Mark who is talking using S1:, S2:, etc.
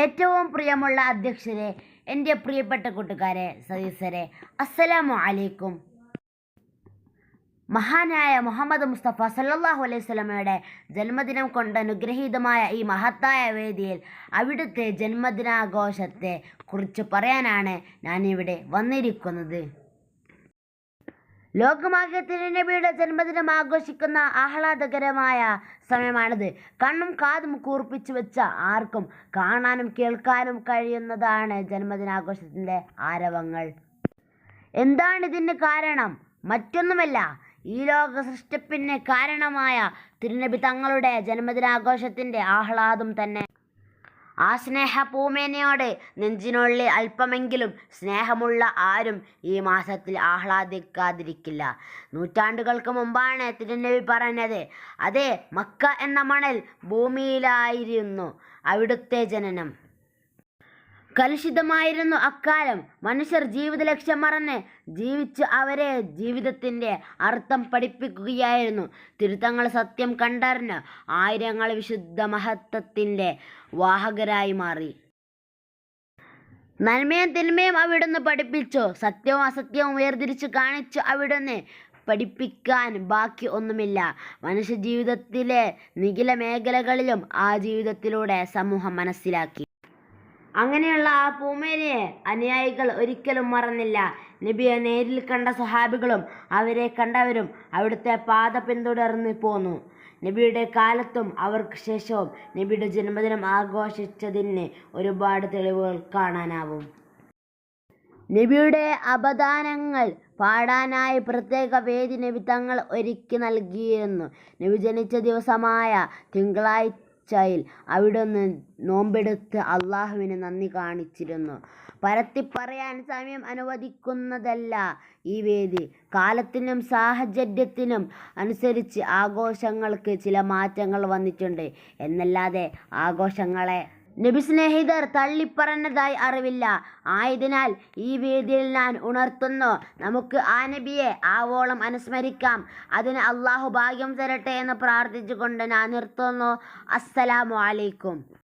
S1: ഏറ്റവും പ്രിയമുള്ള അധ്യക്ഷരെ എന്റെ പ്രിയപ്പെട്ട കൂട്ടുകാരെ സദീസരെ അസ്സലാമു അലൈക്കും. മഹാനായ മുഹമ്മദ് മുസ്തഫ സല്ലാഹു അലൈഹി സ്വലമയുടെ ജന്മദിനം കൊണ്ട് അനുഗ്രഹീതമായ ഈ മഹത്തായ വേദിയിൽ അവിടുത്തെ ജന്മദിനാഘോഷത്തെ കുറിച്ച് പറയാനാണ് ഞാനിവിടെ വന്നിരിക്കുന്നത്. ലോകമാകെ നബിയുടെ ജന്മദിനം ആഘോഷിക്കുന്ന ആഹ്ലാദകരമായ സമയമാണിത്. കണ്ണും കാതും കൂർപ്പിച്ചു വെച്ച ആർക്കും കാണാനും കേൾക്കാനും കഴിയുന്നതാണ് ജന്മദിനാഘോഷത്തിന്റെ ആരവങ്ങൾ. എന്താണ് ഇതിന് കാരണം? മറ്റൊന്നുമല്ല ഈ ലോക സൃഷ്ടിപ്പിന് കാരണമായ തിരുനബി തങ്ങളുടെ ജന്മദിനാഘോഷത്തിന്റെ ആഹ്ലാദം തന്നെ. ആ സ്നേഹ പൂമേനയോട് നെഞ്ചിനുള്ളിൽ അല്പമെങ്കിലും സ്നേഹമുള്ള ആരും ഈ മാസത്തിൽ ആഹ്ലാദിക്കാതിരിക്കില്ല. നൂറ്റാണ്ടുകൾക്ക് മുമ്പാണ് തിരുനബി പറഞ്ഞത്. അതെ മക്ക എന്ന മണൽ ഭൂമിയിലായിരുന്നു അവിടുത്തെ ജനനം. കലുഷിതമായിരുന്നു അക്കാലം. മനുഷ്യർ ജീവിത ലക്ഷ്യം മറന്ന് ജീവിച്ച് അവരെ ജീവിതത്തിന്റെ അർത്ഥം പഠിപ്പിക്കുകയായിരുന്നു. തിരുത്തങ്ങൾ സത്യം കണ്ടറിഞ്ഞ് ആയിരങ്ങൾ വിശുദ്ധ മഹത്വത്തിന്റെ വാഹകരായി മാറി. നന്മയും തിന്മയും അവിടുന്ന് പഠിപ്പിച്ചു. സത്യവും അസത്യവും വേർതിരിച്ച് കാണിച്ചു അവിടുന്ന് പഠിപ്പിക്കാൻ ബാക്കി ഒന്നുമില്ല. മനുഷ്യ ജീവിതത്തിലെ നിഖില മേഖലകളിലും ആ ജീവിതത്തിലൂടെ സമൂഹം മനസ്സിലാക്കി. അങ്ങനെയുള്ള ആ പൂമേനയെ അനുയായികൾ ഒരിക്കലും മറന്നില്ല. നബിയെ നേരിൽ കണ്ട സഹാബികളും അവരെ കണ്ടവരും അവിടുത്തെ പാത പിന്തുടർന്ന് പോന്നു. നബിയുടെ കാലത്തും അവർക്ക് ശേഷവും നബിയുടെ ജന്മദിനം ആഘോഷിച്ചതിന് ഒരുപാട് തെളിവുകൾ കാണാനാവും. നബിയുടെ അപദാനങ്ങൾ പാടാനായി പ്രത്യേക വേദി നബി തങ്ങൾ ഒരുക്കി നൽകിയിരുന്നു. നബി ജനിച്ച ദിവസമായ തിങ്കളാഴ്ചയിൽ അവിടുന്ന് നോമ്പെടുത്ത് അള്ളാഹുവിന് നന്ദി കാണിച്ചിരുന്നു. പരത്തി പറയാൻ സമയം അനുവദിക്കുന്നതല്ല ഈ വേദി. കാലത്തിനും സാഹചര്യത്തിനും അനുസരിച്ച് ആഘോഷങ്ങൾക്ക് ചില മാറ്റങ്ങൾ വന്നിട്ടുണ്ട്. എന്നല്ലാതെ ആഘോഷങ്ങളെ നബി സ്നേഹിതർ തള്ളിപ്പറഞ്ഞതായി അറിവില്ല. ആയതിനാൽ ഈ വേദിയിൽ ഞാൻ ഉണർത്തുന്നു. നമുക്ക് ആ നബിയെ ആവോളം അനുസ്മരിക്കാം. അതിന് അള്ളാഹു ഭാഗ്യം തരട്ടെ എന്ന് പ്രാർത്ഥിച്ചുകൊണ്ട് ഞാൻ നിർത്തുന്നു. അസ്സലാമു അലൈക്കും.